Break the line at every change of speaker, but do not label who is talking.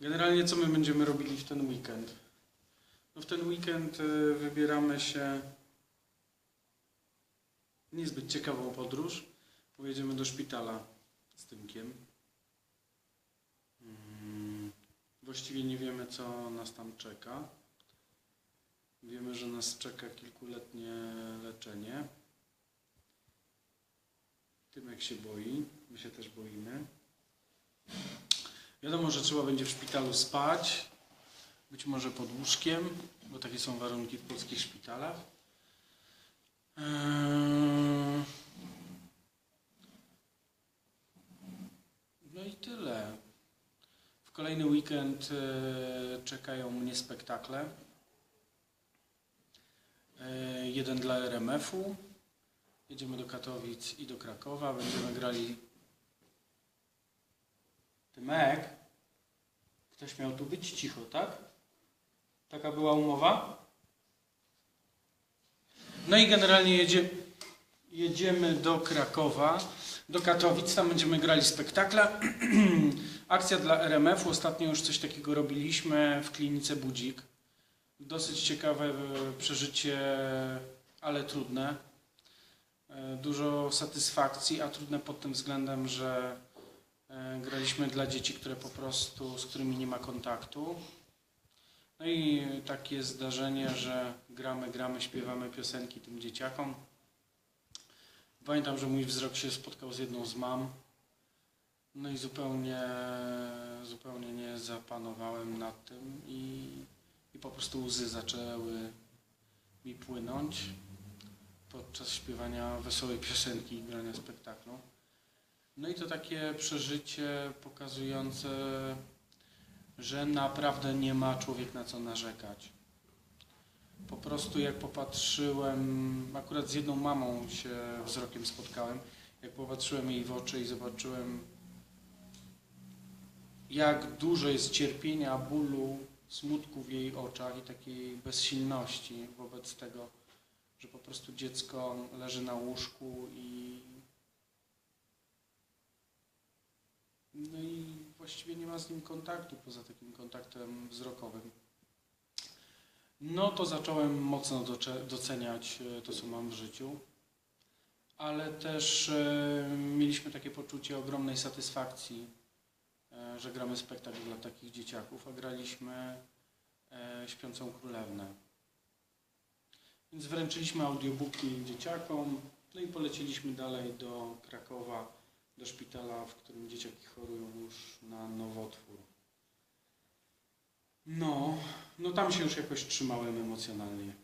Generalnie co my będziemy robili w ten weekend? No w ten weekend y, wybieramy się niezbyt ciekawą podróż. Pojedziemy do szpitala z Tymkiem. Mm, Właściwie nie wiemy, co nas tam czeka. Wiemy, że nas czeka kilkuletnie leczenie. Tymek się boi, my się też boimy. Wiadomo, że trzeba będzie w szpitalu spać, być może pod łóżkiem, bo takie są warunki w polskich szpitalach. Eee, No i tyle. W kolejny weekend e, czekają mnie spektakle. E, Jeden dla RMF-u. Jedziemy do Katowic i do Krakowa. Będziemy grali Tymek, ktoś miał tu być cicho, tak? Taka była umowa? No i generalnie jedzie, jedziemy do Krakowa, do Katowic, tam będziemy grali spektakle. Akcja dla RMF, ostatnio już coś takiego robiliśmy w klinice Budzik. Dosyć ciekawe e, przeżycie, ale trudne. E, Dużo satysfakcji, a trudne pod tym względem, że Graliśmy dla dzieci, które po prostu, z którymi nie ma kontaktu. No i takie zdarzenie, że gramy, gramy, śpiewamy piosenki tym dzieciakom. Pamiętam, że mój wzrok się spotkał z jedną z mam. No i zupełnie, zupełnie nie zapanowałem nad tym i, i po prostu łzy zaczęły mi płynąć podczas śpiewania wesołej piosenki i grania spektaklu. No i to takie przeżycie pokazujące, że naprawdę nie ma człowiek na co narzekać. Po prostu jak popatrzyłem, akurat z jedną mamą się wzrokiem spotkałem, jak popatrzyłem jej w oczy i zobaczyłem, jak dużo jest cierpienia, bólu, smutku w jej oczach i takiej bezsilności wobec tego, że po prostu dziecko leży na łóżku i No i właściwie nie ma z nim kontaktu poza takim kontaktem wzrokowym. No to zacząłem mocno doceniać e, to, co mam w życiu, ale też e, mieliśmy takie poczucie ogromnej satysfakcji, e, że gramy spektakl dla takich dzieciaków, a graliśmy Śpiącą Królewnę. Więc wręczyliśmy audiobooki dzieciakom, no i poleciliśmy dalej do Krakowa do szpitala, w którym dzieciaki chorują już na nowotwór. No, no tam się już jakoś trzymałem emocjonalnie.